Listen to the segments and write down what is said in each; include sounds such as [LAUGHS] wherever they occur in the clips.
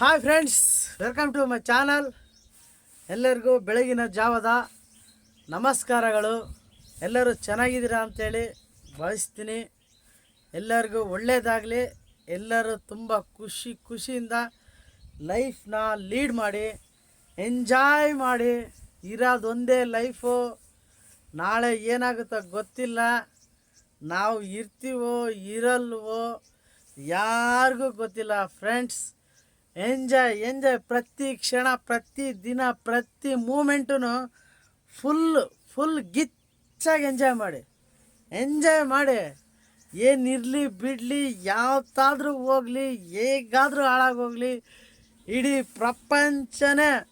Hi friends welcome to my channel ಎಲ್ಲರಿಗೂ ಬೆಳಗಿನ ಜಾವದ ನಮಸ್ಕಾರಗಳು. ಎಲ್ಲರೂ ಚೆನ್ನಾಗಿದ್ದೀರಾ ಅಂತೇಳಿ ಭಾವಿಸ್ತೀನಿ. ಎಲ್ಲರಿಗೂ ಒಳ್ಳೆಯದಾಗಲಿ ಎಲ್ಲರೂ ತುಂಬ ಖುಷಿ ಖುಷಿಯಿಂದ ಲೈಫ್ನ ಲೀಡ್ ಮಾಡಿ ಎಂಜಾಯ್ ಮಾಡಿ, ಇರೋದೊಂದೇ ಲೈಫು ನಾಳೆ ಏನಾಗುತ್ತೋ ಗೊತ್ತಿಲ್ಲ. ನಾವು ಇರ್ತೀವೋ, ಇರಲ್ವೋ, ಯಾರಿಗೂ ಗೊತ್ತಿಲ್ಲ ಫ್ರೆಂಡ್ಸ್ ಎಂಜಾಯ್ ಎಂಜಾಯ್. ಪ್ರತಿ ಕ್ಷಣ, ಪ್ರತಿ ದಿನ, ಪ್ರತಿ ಮೂಮೆಂಟು ಫುಲ್ ಫುಲ್ ಗಿಚ್ಚಾಗಿ ಎಂಜಾಯ್ ಮಾಡಿ. ಎಂಜಾಯ್ ಮಾಡಿ. ಏನಿರಲಿ ಬಿಡಲಿ ಯಾವತ್ತಾದರೂ ಹೋಗಲಿ, ಹೇಗಾದರೂ ಹಾಳಾಗೋಗಲಿ, ಇಡೀ ಪ್ರಪಂಚನೇ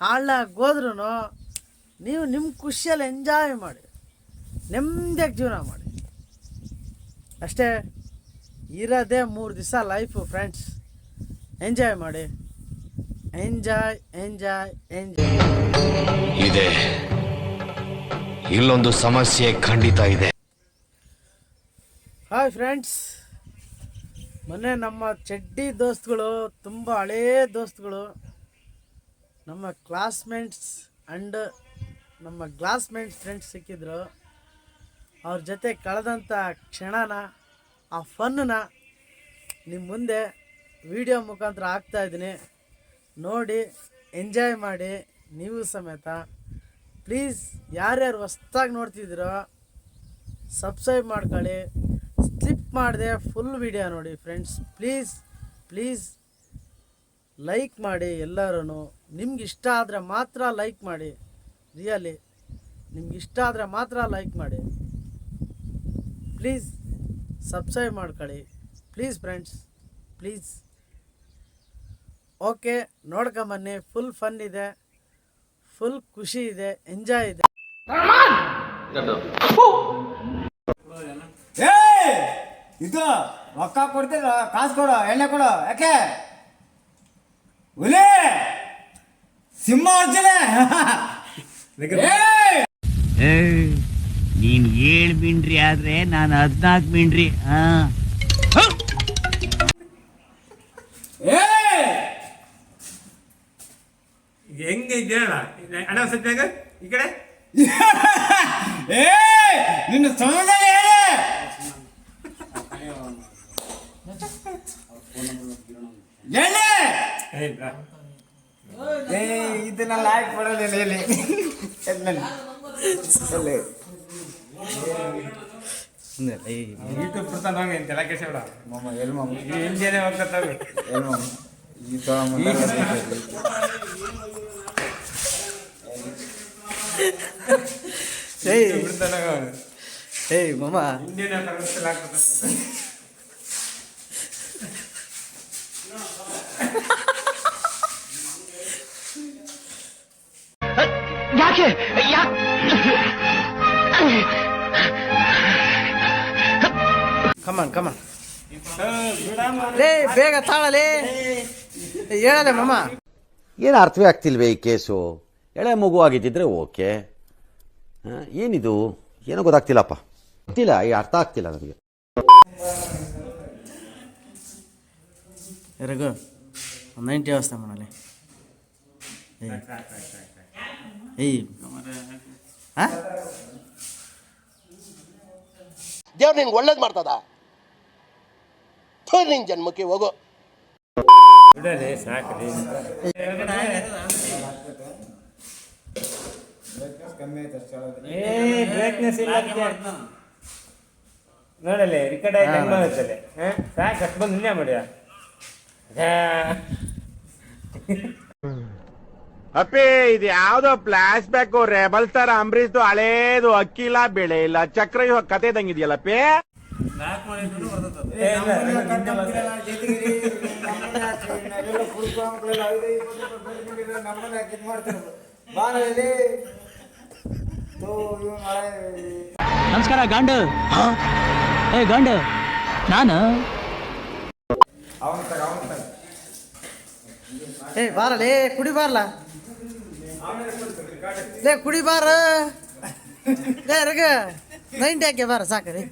ಹಾಳಾಗೋದ್ರೂ ನೀವು ನಿಮ್ಮ ಖುಷಿಯಲ್ಲಿ ಎಂಜಾಯ್ ಮಾಡಿ. ನೆಮ್ಮದಿಯಾಗಿ ಜೀವನ ಮಾಡಿ. ಅಷ್ಟೇ. ಇರೋದೇ ಮೂರು ದಿವಸ ಲೈಫು, ಫ್ರೆಂಡ್ಸ್. ಎಂಜಾಯ್ ಮಾಡಿ. ಎಂಜಾಯ್ ಎಂಜಾಯ್ ಎಂಜಾಯ್ ಇದೆ. ಇಲ್ಲೊಂದು ಸಮಸ್ಯೆ ಖಂಡಿತ ಇದೆ. ಹಾಯ್ ಫ್ರೆಂಡ್ಸ್ ಮೊನ್ನೆ ನಮ್ಮ ಚಡ್ಡಿ ದೋಸ್ತ್ಗಳು ತುಂಬ ಹಳೇ ದೋಸ್ತ್ಗಳು ನಮ್ಮ ಕ್ಲಾಸ್ಮೇಟ್ಸ್ ಆ್ಯಂಡ್ ನಮ್ಮ ಕ್ಲಾಸ್ಮೇಟ್ಸ್ ಫ್ರೆಂಡ್ಸ್ ಸಿಕ್ಕಿದ್ರು. ಅವ್ರ ಜೊತೆ ಕಳೆದಂಥ ಕ್ಷಣನ ಆ ಫನ್ನ ನಿಮ್ಮ ಮುಂದೆ ವಿಡಿಯೋ ಮುಖಾಂತರ ಹಾಕ್ತಾಯಿದ್ದೀನಿ ನೋಡಿ ಎಂಜಾಯ್ ಮಾಡಿ, ನೀವು ಸಮೇತ. ಪ್ಲೀಸ್ ಯಾರ್ಯಾರು ಹೊಸ್ದಾಗಿ ನೋಡ್ತಿದ್ದೀರೋ ಸಬ್ಸ್ಕ್ರೈಬ್ ಮಾಡ್ಕೊಳ್ಳಿ. ಸ್ಲಿಪ್ ಮಾಡಿದೆ ಫುಲ್ ವಿಡಿಯೋ ನೋಡಿ ಫ್ರೆಂಡ್ಸ್ ಪ್ಲೀಸ್ ಪ್ಲೀಸ್ ಲೈಕ್ ಮಾಡಿ ಎಲ್ಲರೂ ನಿಮ್ಗೆ ಇಷ್ಟ ಆದರೆ ಮಾತ್ರ ಲೈಕ್ ಮಾಡಿ. ರಿಯಲಿ ನಿಮ್ಗೆ ಇಷ್ಟ ಆದರೆ ಮಾತ್ರ ಲೈಕ್ ಮಾಡಿ. ಪ್ಲೀಸ್ ಸಬ್ಸ್ಕ್ರೈಬ್ ಮಾಡ್ಕೊಳ್ಳಿ. ಪ್ಲೀಸ್ ಫ್ರೆಂಡ್ಸ್ ಪ್ಲೀಸ್ ಓಕೆ ನೋಡ್ಕೊಂಬನ್ನಿ ಫುಲ್ ಫನ್ ಇದೆ. ಫುಲ್ ಖುಷಿ ಇದೆ. ಎಂಜಾಯ್ ಇದೆ. ಏ ಇದು ರೊಕ್ಕ ಕೊಡ್ತೀರ ಕಾಸು ಕೊಡು ಎಣ್ಣೆ ಕೊಡು. ಯಾಕೆ? ಹುಲಿ! ಸಿಂಹ ಅರ್ಜುನೆ [LAUGHS] ಏಯ್, ನೀನ್ ಏಳ್ ಮಿಂಡ್ರಿ ಆದ್ರೆ ನಾನು ಹದ್ನಾಲ್ಕು ಮಿಂಡ್ರಿ ಹಾ? ಅಣ್ಣ ಸತ್ಯಾಗ? ಈ ಕಡೆ? [LAUGHS] ಏ ನಿನ್ನ ಸಮಯದಲ್ಲಿ ಹೇಳಿ. ಏ ಇದನ್ನ ಲೈಕ್ ಕೊಡಲಿಲ್ಲ ಹೇಳಿ ಯೂಟ್ಯೂಬ್ ಹೋಗಿ ಎಂತೆಲ್ಲ ಕೆಲಸ ಬಿಡ ಎಲ್ಲಿ ಹೋಗ್ತಾವೆ ಎಲ್ಲಿ ಮಾಮ ಈ ತರ ಮುಂದೆ [LAUGHS] ಏಯ್. ಏಯ್ ಆಗ್ತದೆ ಯಾಕೆ? ಕಮನ್ ಕಮನ್ ಲೇ ಬೇಗ ತಾಳಲೇ. ಹೇಳಲೆ ಮಮ್ಮ ಏನು ಅರ್ಥವೇ ಆಗ್ತಿಲ್ವೇ ಈ ಕೇಸು? ಎಳೆ ಮಗು ಆಗಿದ್ದಿದ್ರೆ ಓಕೆ. ಏನಿದು? ಏನೋ ಗೊತ್ತಾಗ್ತಿಲ್ಲಪ್ಪ. ಗೊತ್ತಿಲ್ಲ ಈ ಅರ್ಥ ಆಗ್ತಿಲ್ಲ ನನಗೆ. ರಘು ಒಂದು ನೈಂಟಿ ವ್ಯವಸ್ಥೆ ಮಾಡಲಿ. ಏಯ್ ಹಾಂ? ದೇವ್ರು ನಿನ್ಗೆ ಒಳ್ಳೇದು ಮಾಡ್ತದ? ನಿನ್ ಜನ್ಮಕ್ಕೆ ಹೋಗು. ಏ ಬ್ರೇಕ್ನೆಸ್ ಇಲ್ಲ. ನೋಡಲಿ ರಿಕಾರ್ಡ್ ಆಯ್ತು ಹೆಂಗ್ ಸಾಕು ಅಷ್ಟು ಬಂದು ಅಪ್ಪಿ ಇದು ಯಾವ್ದೋ ಫ್ಲಾಶ್ ಬ್ಯಾಕ್ ರೆಬಲ್ ತರ ಅಂಬರೀಶ್ದು ಹಳೇದು ಅಕ್ಕಿಲ್ಲ ಬೆಳೆ ಇಲ್ಲ. ಚಕ್ರ ಇವಾಗ ಕತೆ ಇದಂಗಿದೆಯಲ್ಲಪ್ಪಿ ನಮಸ್ಕಾರ ಗಂಡ. ಏ ಗಂಡ. ನಾನು? ಏ ಬಾರಲೇ ಕುಡಿ ಬಾರಲ್ಲ. ಲೇ ಕುಡಿ ಬಾರ. ಲೇ ರಗ ನೈಂಟಿ ಹಾಕಿ ಬಾರ ಸಾಕು ರೀ.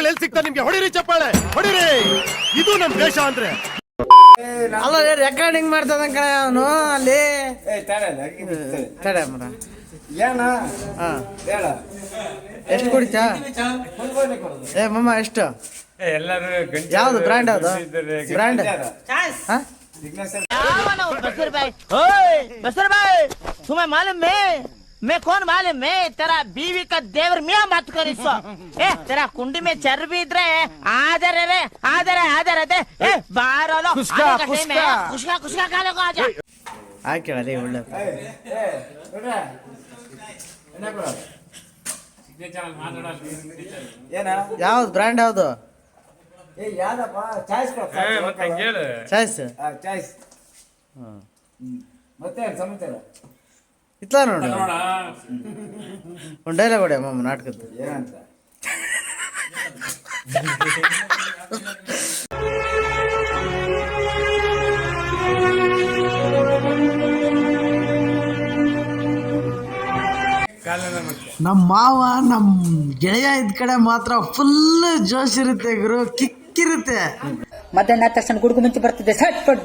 ಎಲ್ಲಿ ಸಿಗ್ತಾ ನಿಮ್ಗೆ? ಹೊಡಿರಿ ಚಪ್ಪಾಳೆ ಹೊಡಿರಿ. ಇದು ನಮ್ ದೇಶ ಅಂದ್ರೆ. ಅಲ್ಲ ರೆಕಾರ್ಡಿಂಗ್ ಮಾಡ್ತದ ಕಣ ಅವನು ಅಲ್ಲಿ. ತಡೆ ಎಷ್ಟು ಕುಡಿತಾ? ಏ ಮಮ್ಮ ಎಷ್ಟು? ಎಲ್ಲರೂ ಯಾವ್ದು ಬ್ರ್ಯಾಂಡ್ ಯಾವ್ದು? ಬ್ರ್ಯಾಂಡ್ ಹಾ? ಸಿಗ್ನೇಚರ್ बसर भाई ओए बसर भाई तुम्हें मालूम है मैं कौन मालूम है तेरा बीवी का देवर मियाँ बात कर इसको ए तेरा कुंडी में चर्बी इधर है आदर रे आदर है आदर है ए बाहर आ लो खुशका, आने का time है। खुशका। खुशका खुशका खा लो आजा ಹಾಕಿ ಅದೇ ಒಳ್ಳೆ ಏ ಏ ನೋಡ್ರ ಎಣ್ಣೆ ಕೊಡ ಏನ ಯಾವ್ದು ಬ್ರ್ಯಾಂಡ್ ಯಾವ್ದು ಏ ಯಾವ್ದಪ್ಪ ಚಾಯ್ಸ್ ಕೊಡ ಹೇಳು ಚಾಯ್ಸ್ ಚಾಯ್ಸ್ ಮತ್ತೆ ಏನ್ ಸಮಾಚಾರ ಇತ್ಲ ನೋಡು. ಒಂದು ಡೈಲಾಗ್ ಹೊಡೆ ಅಮ್ಮ ನಾಟಕದ್ದು. ಏನಂತ? ನಮ್ಮ ಮಾವ ನಮ್ಮ ಗೆಳೆಯ ಇದ್ ಕಡೆ ಮಾತ್ರ ಫುಲ್ ಜೋಶ್ ಇರುತ್ತೆ ಗುರು ಕಿಕ್ಕಿರುತ್ತೆ. ಮಧ್ಯಾಹ್ನ ತಕ್ಷಣ ಗುಡುಗು ಮುಂಚೆ ಬರ್ತಿದ್ದೆ ಸಟ್ ಪಟ್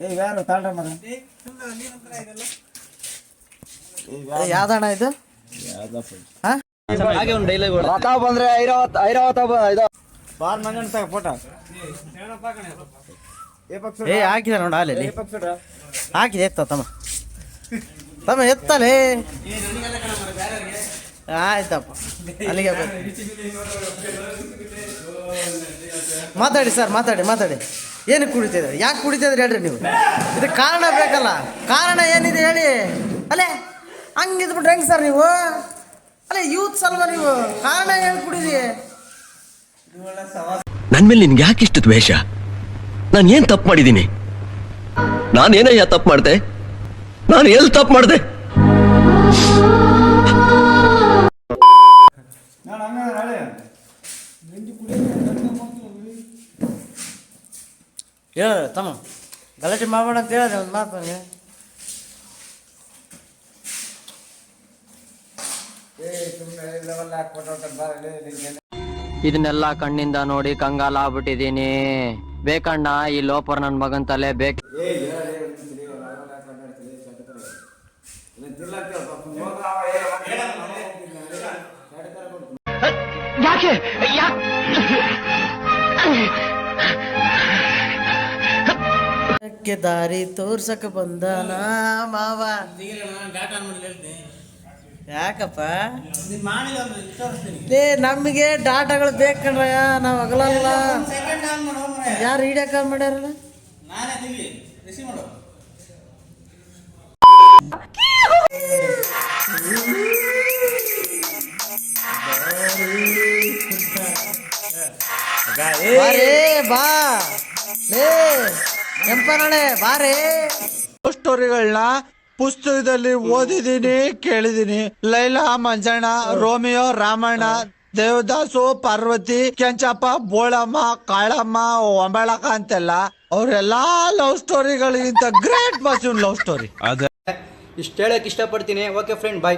ಏ ಯಾರು ತಾಳ್ರ ಮಗ. ಯಾವ್ದಣ್ಣ ಇದು? ತಗ ಫೋಟೋ. ಏ ಹಾಕಿದೆ ನೋಡ ಅಲ್ಲಿ ಏ ಪಕ್ಷ ಹಾಕಿದೆ ಎತ್ತ ತಮ್ಮ. ತಮ್ಮ ಎತ್ತಲೇ. ಆಯ್ತಪ್ಪ. ಅಲ್ಲಿಗೆ ಮಾತಾಡಿ ಸರ್, ಮಾತಾಡಿ ಮಾತಾಡಿ. ಏನಕ್ಕೆ ಕುಡಿತಿದ್ರೆ ಯಾಕೆ ಕುಡಿತಿದ್ರೆ ಹೇಳ್ರಿ ನೀವು? ಇದಕ್ಕೆ ಕಾರಣ ಬೇಕಲ್ಲ. ಕಾರಣ ಏನಿದೆ ಹೇಳಿ. ಅಲ್ಲೇ ಹಂಗಿದ್ಬಿಟ್ರೆ ಹೆಂಗೆ ಸರ್ ನೀವು? ಅಲ್ಲೇ ಯೂತ್ ಸಲ್ವ ನೀವು. ಕಾರಣ ಏನು ಕುಡಿದಿ? ನನ್ನ ಮೇಲೆ ನಿನ್ಗೆ ಯಾಕೆ ಇಷ್ಟು ದ್ವೇಷ? ನಾನು ಏನು ತಪ್ಪು ಮಾಡಿದ್ದೀನಿ? ನಾನೇನಯ್ಯ ತಪ್ಪು ಮಾಡಿದೆ? ನಾನು ಎಲ್ಲಿ ತಪ್ಪು ಮಾಡ್ದೆ? ಹೇಳ ತಮ್ಮ. ಗಲಾಟೆ ಮಾಡಬೇಡ ಅಂತ ಹೇಳಿದೆ ಒಂದು ಮಾತು ನನಗೆ ಇದನ್ನೆಲ್ಲ ಕಣ್ಣಿಂದ ನೋಡಿ ಕಂಗಾಲ ಆಗ್ಬಿಟ್ಟಿದೀನಿ ಬೇಕಣ್ಣ ಈ ಲೋಪರ್ ನನ್ನ ಮಗನ್ ತಲೆ ಬೇಕು ಯಾಕೆ? ಹೇಳಿ ಕ್ಕೆ ದಾರಿ ತೋರ್ಸಕ ಬಂದಾನ ಮಾವ. ಯಾಕಪ್ಪ? ಏ ನಮಗೆ ಡಾಟಾಗಳು ಬೇಕಣ್ರಯ್ಯ ನಾವು ಹಗಲಲ್ಲ. ಯಾರು ಹಿಡಿಯಕ ಮಾಡ್ಯಾರಲ್ಲ? ಕೆಂಪನಳೆ ಬಾರಿ. ಸ್ಟೋರಿಗಳನ್ನ ಪುಸ್ತಕದಲ್ಲಿ ಓದಿದೀನಿ ಕೇಳಿದೀನಿ. ಲೈಲಾ ಮಂಜಣ್ಣ ರೋಮಿಯೋ ರಾಮಣ್ಣ ದೇವದಾಸು ಪಾರ್ವತಿ ಕೆಂಚಪ್ಪ ಬೋಳಮ್ಮ ಕಾಳಮ್ಮ ಒಂಬಳಕ ಅಂತೆಲ್ಲ ಅವರೆಲ್ಲಾ ಲವ್ ಸ್ಟೋರಿಗಳಿಗಿಂತ ಗ್ರೇಟ್ ಮಸೂನ್ ಲವ್ ಸ್ಟೋರಿ ಇಷ್ಟ ಹೇಳಕ್ ಇಷ್ಟಪಡ್ತೀನಿ. Okay friend bye